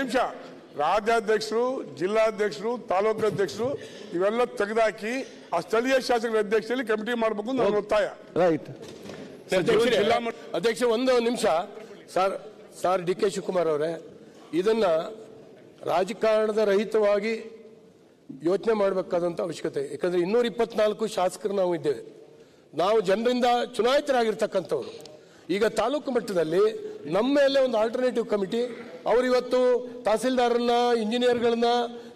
ನಿಮಿಷ. ರಾಜ್ಯಾಧ್ಯಕ್ಷರು ಜಿಲ್ಲಾಧ್ಯಕ್ಷರು ತಾಲೂಕು ಅಧ್ಯಕ್ಷರು ಇವೆಲ್ಲ ತೆಗೆದಾಕಿ ಆ ಸ್ಥಳೀಯ ಶಾಸಕರ ಅಧ್ಯಕ್ಷರಲ್ಲಿ ಕಮಿಟಿ ಮಾಡಬೇಕು ನನ್ನ ಒತ್ತಾಯ. ರೈಟ್. ಅಧ್ಯಕ್ಷ ಒಂದು ನಿಮಿಷ. Sir sir D K Shivakumar ಅವರೇ ಇದನ್ನ ರಾಜಕಾರಣದ ರಹಿತವಾಗಿ ಯೋಚನೆ ಮಾಡಬೇಕಾದಂತ ಅವಶ್ಯಕತೆ. ಯಾಕಂದ್ರೆ ಇನ್ನೂರ ಇಪ್ಪತ್ನಾಲ್ಕು ಶಾಸಕರು ನಾವು ಇದ್ದೇವೆ. ನಾವು ಜನರಿಂದ ಚುನಾಯಿತರಾಗಿರ್ತಕ್ಕಂಥವ್ರು. ಈಗ ತಾಲೂಕು ಮಟ್ಟದಲ್ಲಿ ನಮ್ಮ ಮೇಲೆ ಒಂದು ಆಲ್ಟರ್ನೇಟಿವ್ ಕಮಿಟಿ ಅವರು ಇವತ್ತು ತಹಸೀಲ್ದಾರನ್ನ ಇಂಜಿನಿಯರ್ಗಳನ್ನ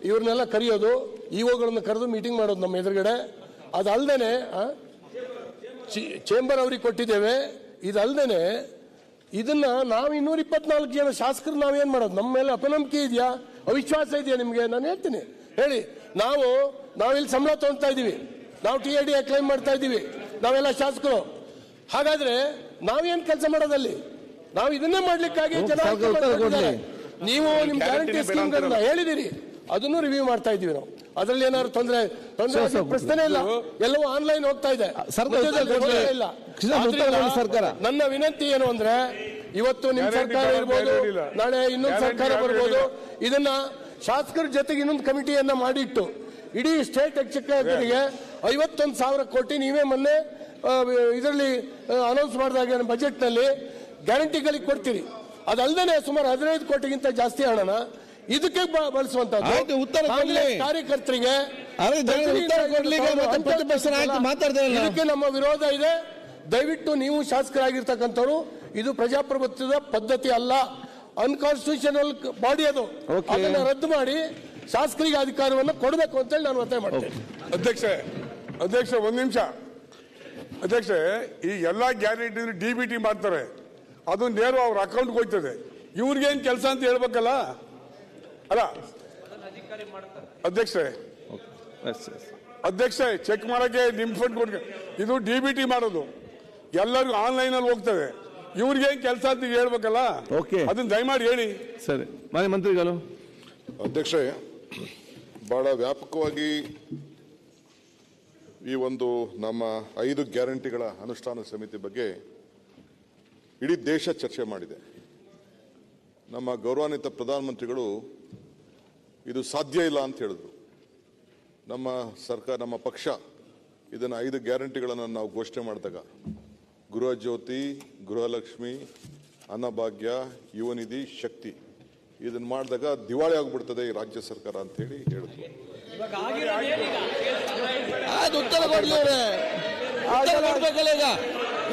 ಇವ್ರನ್ನೆಲ್ಲ ಕರೆಯೋದು ಇಒಗಳನ್ನ ಕರೆದು ಮೀಟಿಂಗ್ ಮಾಡೋದು ನಮ್ಮ ಎದುರುಗಡೆ. ಚಿ- ಚೇಂಬರ್ ಅವ್ರಿಗೆ ಕೊಟ್ಟಿದ್ದೇವೆ. ಇದಲ್ದೇನೆ, ಇದನ್ನ ನಾವು ಇನ್ನೂರ ಇಪ್ಪತ್ನಾಲ್ಕು ಜನ ಶಾಸಕರು ನಾವೇನ್ ಮಾಡೋದು? ನಮ್ಮ ಮೇಲೆ ಅಪನಂಬಿಕೆ ಇದೆಯಾ? ಅವಿಶ್ವಾಸ ಇದೆಯಾ ನಿಮ್ಗೆ? ನಾನು ಹೇಳ್ತೀನಿ. ಹೇಳಿ, ನಾವು ನಾವಿಲ್ಲಿ ಸಂಬಳ ತಗೊಂತ ಇದೀವಿ ನಾವು ಟಿ ಎ ಡಿ ಕ್ಲೈಮ್ ಮಾಡ್ತಾ ಇದೀವಿ ನಾವೆಲ್ಲ ಶಾಸಕರು. ಹಾಗಾದ್ರೆ ನಾವೇನ್ ಕೆಲಸ ಮಾಡೋದಲ್ಲಿ? ನಾವು ಇದನ್ನೇ ಮಾಡ್ಲಿಕ್ಕಾಗಿ ಜನ ಸರ್ಕಾರ ಆಯ್ಕೆ ಮಾಡ್ಕೊಂಡಿದ್ದಾರೆ. ನೀವು ನಿಮ್ ಗ್ಯಾರಂಟಿ ಸ್ಕೀಮ್ ಸ್ಕೀಮ್ಗಳನ್ನ ಹೇಳಿದಿರಿ. ಅದನ್ನು ರಿವ್ಯೂ ಮಾಡ್ತಾ ಇದೀವಿ ನಾವು. ಅದ್ರಲ್ಲಿ ಏನಾದ್ರು ತೊಂದರೆ ತೊಂದರೆ ಪ್ರಶ್ನೆ ಇಲ್ಲ. ಎಲ್ಲವೂ ಆನ್ಲೈನ್ ಹೋಗ್ತಾ ಇದೆ. ಸರ್ಕಾರ ಮಧ್ಯದಲ್ಲಿ ಇಲ್ಲ. ಕೃಷ್ಣ, ಆದ್ರಿಂದ ಸರ್ಕಾರ. ನನ್ನ ವಿನಂತಿ ಏನು ಅಂದ್ರೆ ಇವತ್ತು ನಿಮ್ ಸರ್ಕಾರ ಇರ್ಬೋದು. ನಾಳೆ ಇನ್ನೊಂದು ಸರ್ಕಾರ ಬರ್ಬೋದು. ಇದನ್ನ ಶಾಸಕರ ಜೊತೆಗೆ ಇನ್ನೊಂದು ಕಮಿಟಿಯನ್ನ ಮಾಡಿಟ್ಟು ಇಡೀ ಸ್ಟೇಟ್ ಎಕ್ಸಿಕ್ಯೂಟಿವ್ಗೆ ಐವತ್ತೊಂದು ಸಾವಿರ ಕೋಟಿ ನೀವೇ ಮೊನ್ನೆ ಇದರಲ್ಲಿ ಅನೌನ್ಸ್ ಮಾಡಿದಾಗ ಬಜೆಟ್ನಲ್ಲಿ ಗ್ಯಾರಂಟಿಗಳಿಗೆ ಕೊಡ್ತೀರಿ ಅದಲ್ಲದೇ ಸುಮಾರು ಹದಿನೈದು ಕೋಟಿಗಿಂತ ಜಾಸ್ತಿ ಹಣನ ಇದಕ್ಕೆ ಬ- ಬಳಸುವಂತದ್ದು ಆಯ್ತು, ಉತ್ತರ ಕೊಡ್ಲಿ. ಕಾರ್ಯಕರ್ತರಿಗೆ. ಇದಕ್ಕೆ ನಮ್ಮ ವಿರೋಧ ಇದೆ. ದಯವಿಟ್ಟು ನೀವು ಶಾಸಕರಾಗಿರ್ತಕ್ಕಂಥವ್ರು ಇದು ಪ್ರಜಾಪ್ರಭುತ್ವದ ಪದ್ಧತಿ ಅಲ್ಲ. ಅನ್ಕಾನ್ಸ್ಟಿಟ್ಯೂಷನಲ್ ಬಾಡಿ ಅದು. ಅದನ್ನು ಅದನ್ನ ರದ್ದು ಮಾಡಿ ಶಾಸಕರಿಗೆ ಅಧಿಕಾರವನ್ನು ಕೊಡಬೇಕು ಅಂತೇಳಿ ನಾನು ಒತ್ತಾಯ ಮಾಡ್ತೇನೆ. ಅಧ್ಯಕ್ಷ ಅಧ್ಯಕ್ಷ ಒಂದು ನಿಮಿಷ. ಅಧ್ಯಕ್ಷೆ ಈ ಎಲ್ಲ ಗ್ಯಾರಂಟಿ ಡಿ ಬಿ ಟಿ ಮಾಡ್ತಾರೆ. ಅದು ನೇರ ಅವ್ರ ಅಕೌಂಟ್ಗೆ ಹೋಗ್ತದೆ. ಇವ್ರಿಗೇನು ಕೆಲಸ ಅಂತ ಹೇಳ್ಬೇಕಲ್ಲ? ಅಲ್ಲ ಅಧ್ಯಕ್ಷೆ ಅಧ್ಯಕ್ಷ ಚೆಕ್ ಮಾಡೋಕ್ಕೆ ನಿಮ್ಮ ಫಂಡ್ ಕೊಡ್ಕೆ ಇದು ಡಿ ಬಿ ಟಿ ಮಾಡೋದು. ಎಲ್ಲರಿಗೂ ಆನ್ಲೈನಲ್ಲಿ ಹೋಗ್ತದೆ. ಇವ್ರಿಗೇನು ಕೆಲಸ ಅಂತ ಹೇಳ್ಬೇಕಲ್ಲ? ಓಕೆ ಅದನ್ನ ದಯಮಾಡಿ ಹೇಳಿ. ಸರಿ. ಮಾನ್ಯ ಮಂತ್ರಿಗಳು. ಅಧ್ಯಕ್ಷ ಬಹಳ ವ್ಯಾಪಕವಾಗಿ ಈ ಒಂದು ನಮ್ಮ ಐದು ಗ್ಯಾರಂಟಿಗಳ ಅನುಷ್ಠಾನ ಸಮಿತಿ ಬಗ್ಗೆ ಇಡೀ ದೇಶ ಚರ್ಚೆ ಮಾಡಿದೆ. ನಮ್ಮ ಗೌರವಾನ್ವಿತ ಪ್ರಧಾನಮಂತ್ರಿಗಳು ಇದು ಸಾಧ್ಯ ಇಲ್ಲ ಅಂತ ಹೇಳಿದ್ರು. ನಮ್ಮ ಸರ್ಕಾರ, ನಮ್ಮ ಪಕ್ಷ ಇದನ್ನು ಐದು ಗ್ಯಾರಂಟಿಗಳನ್ನು ನಾವು ಘೋಷಣೆ ಮಾಡಿದಾಗ ಗೃಹ ಜ್ಯೋತಿ ಗೃಹಲಕ್ಷ್ಮಿ, ಅನ್ನಭಾಗ್ಯ, ಯುವನಿಧಿ, ಶಕ್ತಿ ಇದನ್ನು ಮಾಡಿದಾಗ ದಿವಾಳಿ ಆಗಿಬಿಡ್ತದೆ ಈ ರಾಜ್ಯ ಸರ್ಕಾರ ಅಂತ ಹೇಳಿ ಹೇಳಿದ್ರು. ಅದು ಉತ್ತರ ಕೊಡ್ಲಿವ್ರೆ ಉತ್ತರ ಕೊಡ್ಬೇಕಲ್ಲ ಈಗ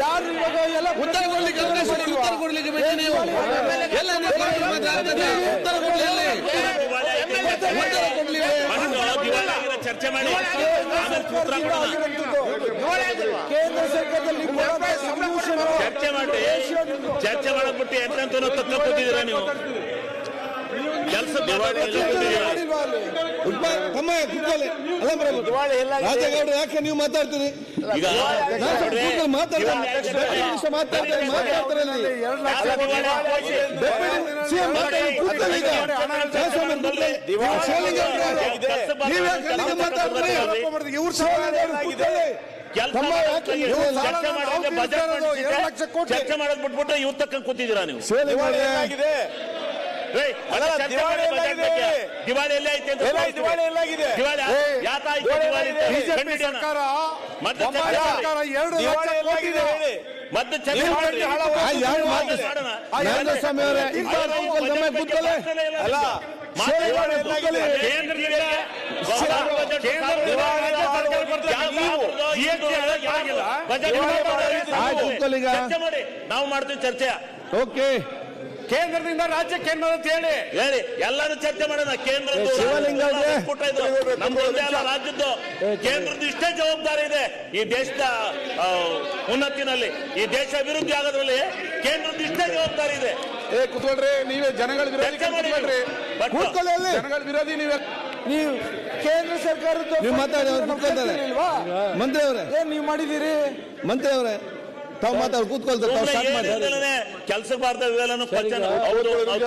ಯಾರು ಇವಾಗ ಎಲ್ಲ ಉತ್ತರ ಕೊಡ್ಲಿಕ್ಕೆ ಅವಕಾಶ ಉತ್ತರ ಕೊಡ್ಲಿಕ್ಕೆ ಬೇಕು ನೀವು ಎಲ್ಲ. ಉತ್ತರ ಕೊಡ್ಲಿ ಅಲ್ಲಿ. ಉತ್ತರ ಕೊಡ್ಲಿ ಚರ್ಚೆ ಮಾಡಿ. ಕೇಂದ್ರ ಸರ್ಕಾರದಲ್ಲಿ ಚರ್ಚೆ ಮಾಡಿ ಚರ್ಚೆ ಮಾಡಕ್ ಬಿಟ್ಟು ಎಂತ ತಕ್ಕ ಕೂತಿದ್ದೀರಾ ನೀವು ಕೆಲಸ ಮಾಡಿಲ್ವಾ ಅಲ್ಲಿ? ಉಪ್ಪ, ತಮ್ಮ ಕೂತ್ಕೊಳ್ಳಿ. ಅಲ್ಲ ಬರೋದು. ರಾಜೇಗೌಡ್ರು ಯಾಕೆ ನೀವು ಮಾತಾಡ್ತೀರಿ? ಇವ್ರು ಚರ್ಚೆ ಮಾಡೋದ್ ಬಿಟ್ಬಿಟ್ಟು ಇವ್ ತಕ್ಕ ಕೂತಿದ್ದೀರಾ ನೀವು ದಿವಾಳಿ ಎಲ್ಲ ಐತೆ. ದಿವಾಳಿ ಎಲ್ಲಾಗಿದೆ? ದಿವಾಳಿ ದಿವಾಳಿ? ಸರ್ಕಾರ ಮತ್ತೆ ಸರ್ಕಾರ ಎರಡು ದಿವಾಳಿ ಎಲ್ಲಾಗಿದೆ. ಮತ್ತೆ. ಅಲ್ಲ. ಕೇಂದ್ರದಿಂದ ನಾವು ಮಾಡ್ತೀವಿ ಚರ್ಚೆ. ಓಕೆ. ಕೇಂದ್ರದಿಂದ ರಾಜ್ಯಕ್ಕೆ ಕೇಂದ್ರ ಅಂತ ಹೇಳಿ. ಹೇಳಿ ಎಲ್ಲಾನು ಚರ್ಚೆ ಮಾಡೋಣ. ಕೇಂದ್ರ ರಾಜ್ಯದ್ದು. ಕೇಂದ್ರದ ಇಷ್ಟೇ ಜವಾಬ್ದಾರಿ ಇದೆ. ಈ ದೇಶದ ಉನ್ನತಿನಲ್ಲಿ ಈ ದೇಶ ಅಭಿವೃದ್ಧಿ ಆಗೋದ್ರಲ್ಲಿ ಕೇಂದ್ರದ ಇಷ್ಟೇ ಜವಾಬ್ದಾರಿ ಇದೆ. ಏ ಕುತ್ಕೊಳ್ರಿ ನೀವೇ ಜನಗಳ ವಿರೋಧಿ ಜನಗಳ ವಿರೋಧಿ ನೀವೇ. ನೀವು ಕೇಂದ್ರ ಸರ್ಕಾರದ ನೀವು ಮಾತಾಡಿ? ಮಂತ್ರಿ ಅವರೇ. ಏನ್ ನೀವು ಮಾಡಿದ್ದೀರಿ? ಮಂತ್ರಿ ಅವರೇ. ತಾವು ಮಾತಾಡಿ ಕೂತ್ಕೊಳ್ತಾರೆ ತಾವು ಸ್ಟಾರ್ಟ್ ಮಾಡಿ ಕೆಲಸ ಬಾರ್ದ ಇವೆಲ್ಲನೂ ಪ್ರಚಾರ ಅವರು ನಾವು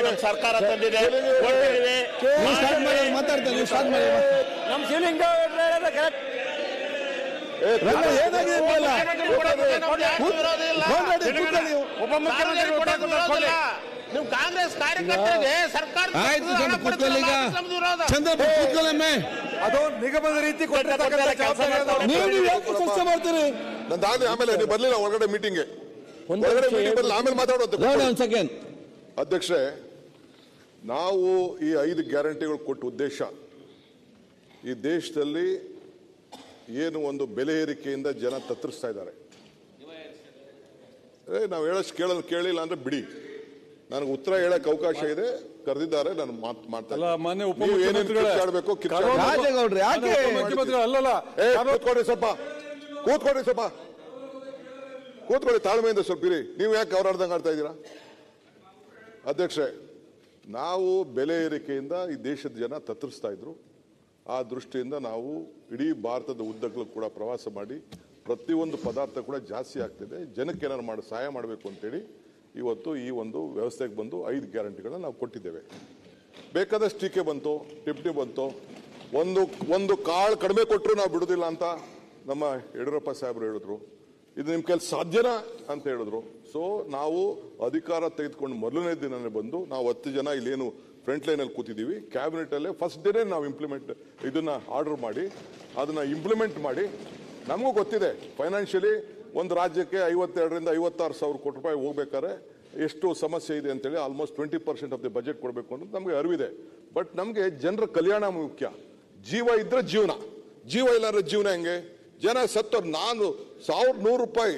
ನಮ್ಮ ಸರ್ಕಾರ ತಂದಿದೆ ಕೊಟ್ಟಿದ್ದೀವಿ ನೀವು ಸ್ಟಾರ್ಟ್ ಮಾಡಿ ಅವ್ರು ಮಾತಾಡ್ತಾರೆ ನೀವು ಸ್ಟಾರ್ಟ್ ಮಾಡಿ ಶಿವಲಿಂಗ ಏನಾಗಿದೆ. ಉಪಮುಖ್ಯಮಂತ್ರಿ ಕಾಂಗ್ರೆಸ್ ಕಾರ್ಯಕರ್ತರಿಗೆ ಸರ್ಕಾರ ಅದು ನಿಗಮದ ರೀತಿ ಕೆಲಸ. ನೀವು ಯಾಕೆ ಚರ್ಚೆ ಮಾಡ್ತೀರಿ? ನಂದಾಗ್ಲಿ ಆಮೇಲೆ ನೀವು ಬರ್ಲಿಲ್ಲ ಹೊರಗಡೆ ಮೀಟಿಂಗ್ಗೆ ಹೊರಗಡೆ ಮೀಟಿಂಗ್ ಬರ್ಲಿಲ್ಲ ಆಮೇಲೆ ಸೆಕೆಂಡ್ ಅಧ್ಯಕ್ಷೆ ನಾವು ಈ ಐದು ಗ್ಯಾರಂಟಿಗಳು ಕೊಟ್ಟ ಉದ್ದೇಶ ಈ ದೇಶದಲ್ಲಿ ಏನು ಒಂದು ಬೆಲೆ ಏರಿಕೆಯಿಂದ ಜನ ತತ್ತರಿಸ್ತಾ ಇದ್ದಾರೆ. ಏ ನಾವು ಹೇಳಷ್ಟು ಕೇಳೋದು ಕೇಳಿಲ್ಲ ಅಂದ್ರೆ ಬಿಡಿ. ನನಗೆ ಉತ್ತರ ಹೇಳಕ್ ಅವಕಾಶ ಇದೆ ಕರೆದಿದ್ದಾರೆ ನಾನು ಮಾತು ಮಾಡ್ತಾ ಅಲ್ಲ, ಮಾನ್ಯ ಅಲ್ಲಲ್ಲ ಸ್ವಲ್ಪ. ಕೂತ್ಕೊಡಿ ಸ್ವಲ್ಪ. ಕೂತ್ಕೊಳ್ಳಿ, ತಾಳ್ಮೆಯಿಂದ ಸ್ವಲ್ಪ ಇರಿ. ನೀವು ಯಾಕೆ ಅವರಾಡ್ದಂಗೆ ಆಡ್ತಾ ಇದ್ದೀರಾ? ಅಧ್ಯಕ್ಷೆ ನಾವು ಬೆಲೆ ಏರಿಕೆಯಿಂದ ಈ ದೇಶದ ಜನ ತತ್ತರಿಸ್ತಾ ಇದ್ರು. ಆ ದೃಷ್ಟಿಯಿಂದ ನಾವು ಇಡೀ ಭಾರತದ ಉದ್ದಗಳು ಕೂಡ ಪ್ರವಾಸ ಮಾಡಿ ಪ್ರತಿಯೊಂದು ಪದಾರ್ಥ ಕೂಡ ಜಾಸ್ತಿ ಆಗ್ತಿದೆ. ಜನಕ್ಕೆ ಏನಾದ್ರು ಮಾಡಿ, ಸಹಾಯ ಮಾಡಬೇಕು ಅಂತೇಳಿ ಇವತ್ತು ಈ ಒಂದು ವ್ಯವಸ್ಥೆಗೆ ಬಂದು ಐದು ಗ್ಯಾರಂಟಿಗಳನ್ನ ನಾವು ಕೊಟ್ಟಿದ್ದೇವೆ. ಬೇಕಾದಷ್ಟು ಟೀಕೆ ಬಂತು, ಟಿಪ್ಟಿ ಬಂತು. ಒಂದು ಒಂದು ಕಾಳು ಕಡಿಮೆ ಕೊಟ್ಟರು ನಾವು ಬಿಡೋದಿಲ್ಲ ಅಂತ. ನಮ್ಮ ಯಡಿಯೂರಪ್ಪ ಸಾಹೇಬರು ಹೇಳಿದ್ರು, ಇದು ನಿಮ್ಮ ಕೈಲಿ ಸಾಧ್ಯನಾ ಅಂತ ಹೇಳಿದ್ರು. ಸೊ ನಾವು ಅಧಿಕಾರ ತೆಗೆದುಕೊಂಡು ಮೊದಲನೇ ದಿನನೇ ಬಂದು ನಾವು ಹತ್ತು ಜನ ಇಲ್ಲೇನು ಫ್ರಂಟ್ ಲೈನಲ್ಲಿ ಕೂತಿದ್ದೀವಿ. ಕ್ಯಾಬಿನೆಟ್ ಅಲ್ಲೇ ಫಸ್ಟ್ ಡೇನೇ ನಾವು ಇಂಪ್ಲಿಮೆಂಟ್ ಇದನ್ನ ಆರ್ಡರ್ ಮಾಡಿ, ಅದನ್ನ ಇಂಪ್ಲಿಮೆಂಟ್ ಮಾಡಿ, ನಮಗೂ ಗೊತ್ತಿದೆ ಫೈನಾನ್ಷಿಯಲಿ ಒಂದು ರಾಜ್ಯಕ್ಕೆ ಐವತ್ತೆರಡರಿಂದ ಐವತ್ತಾರು ಸಾವಿರ ಕೋಟಿ ರೂಪಾಯಿ ಹೋಗ್ಬೇಕಾದ್ರೆ ಎಷ್ಟು ಸಮಸ್ಯೆ ಇದೆ ಅಂತೇಳಿ almost twenty percent of the budget ಕೊಡಬೇಕು ಅಂತ ನಮಗೆ ಅರಿವಿದೆ. ಬಟ್ ನಮಗೆ ಜನರ ಕಲ್ಯಾಣ ಮುಖ್ಯ. ಜೀವ ಇದ್ರೆ ಜೀವನ. ಜೀವ ಇಲ್ಲಾಂದ್ರೆ ಜೀವನ ಹೆಂಗೆ? ಜನ ಸತ್ತೋರು ನಾನು ಸಾವಿರದ ನೂರು ರೂಪಾಯಿ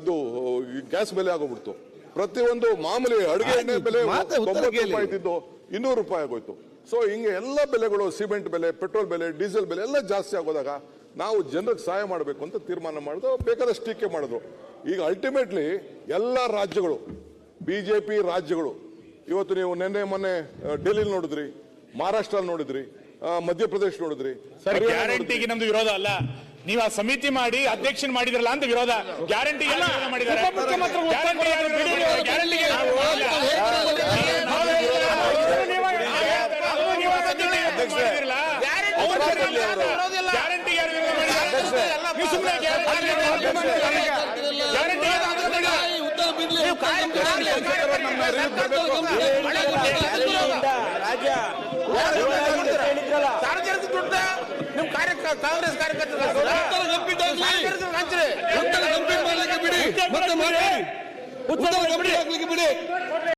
ಇದು ಗ್ಯಾಸ್ ಬೆಲೆ ಆಗೋಗ್ಬಿಡ್ತು. ಪ್ರತಿಯೊಂದು ಮಾಮೂಲಿ ಅಡುಗೆ ಎಣ್ಣೆ ಬೆಲೆ ತೊಂಬತ್ತು ಕೇಳಿ. ರೂಪಾಯಿ ಇದ್ದಿದ್ದು ಇನ್ನೂರು ರೂಪಾಯಿ ಆಗೋಯ್ತು. ಸೊ ಹಿಂಗೆ ಎಲ್ಲ ಬೆಲೆಗಳು ಸಿಮೆಂಟ್ ಬೆಲೆ ಪೆಟ್ರೋಲ್ ಬೆಲೆ ಡೀಸೆಲ್ ಬೆಲೆ ಎಲ್ಲ ಜಾಸ್ತಿ ಆಗೋದಾಗ ನಾವು ಜನರಿಗೆ ಸಹಾಯ ಮಾಡಬೇಕು ಅಂತ ತೀರ್ಮಾನ ಮಾಡಿದ್ರು. ಬೇಕಾದಷ್ಟು ಟೀಕೆ ಮಾಡಿದ್ರು. ಈಗ ಅಲ್ಟಿಮೇಟ್ಲಿ ಎಲ್ಲ ರಾಜ್ಯಗಳು ಬಿ ಜೆ ಪಿ ರಾಜ್ಯಗಳು ಇವತ್ತು ನೀವು ನಿನ್ನೆ ಮೊನ್ನೆ ಡೆಲ್ಲಿಲಿ ನೋಡಿದ್ರಿ ಮಹಾರಾಷ್ಟ್ರ ನೋಡಿದ್ರಿ ಮಧ್ಯಪ್ರದೇಶ ನೋಡಿದ್ರಿ ಸರ್ ಗ್ಯಾರಂಟಿಗೆ. ನಮ್ದು ವಿರೋಧ ಅಲ್ಲ. ನೀವು ಆ ಸಮಿತಿ ಮಾಡಿ ಅಧ್ಯಕ್ಷನ್ ಮಾಡಿದ್ರಲ್ಲ ಅಂತ ವಿರೋಧ. ಗ್ಯಾರಂಟಿ ಮಾಡಿದ್ದಾರೆ? ಉಪಮುಖ್ಯಮಂತ್ರಿಗಳು ಉತ್ತರ ಗ್ಯಾರಂಟಿ ಯಾರು ಕೊಡೋದು ಬಿಡಿ, ಬಿಡಿ. ಗ್ಯಾರಂಟಿಗೆ ನಾವು ಮಾಡಿಲ್ಲ. ನಾವು ಹೇಳಿಲ್ಲ. ಅದು ನೀವು ಆ ಸಮಿತಿ ಮಾಡಿದಿರಲ್ಲ. ಅವ್ರು ಮಾಡಿಲ್ಲ. ಗ್ಯಾರಂಟಿ ಯಾರು ವಿರೋಧ ಮಾಡಿದ್ದಾರೆ? ನೀವು ಸುಮ್ಮನೆ ಗ್ಯಾರಂಟಿ ಗ್ಯಾರಂಟಿ ಯಾರು ವಿರೋಧ ಮಾಡಿದ್ದಾರೆ? ಉತ್ತರ ಬಿಡ್ಲಿ ರಾಜ್ಯ ಸಾರ್ವಜನಿಕ ದುಡ್ಡ ನೀವು ಕಾಂಗ್ರೆಸ್ ಕಾರ್ಯಕರ್ತರು ಬಿಡಿ.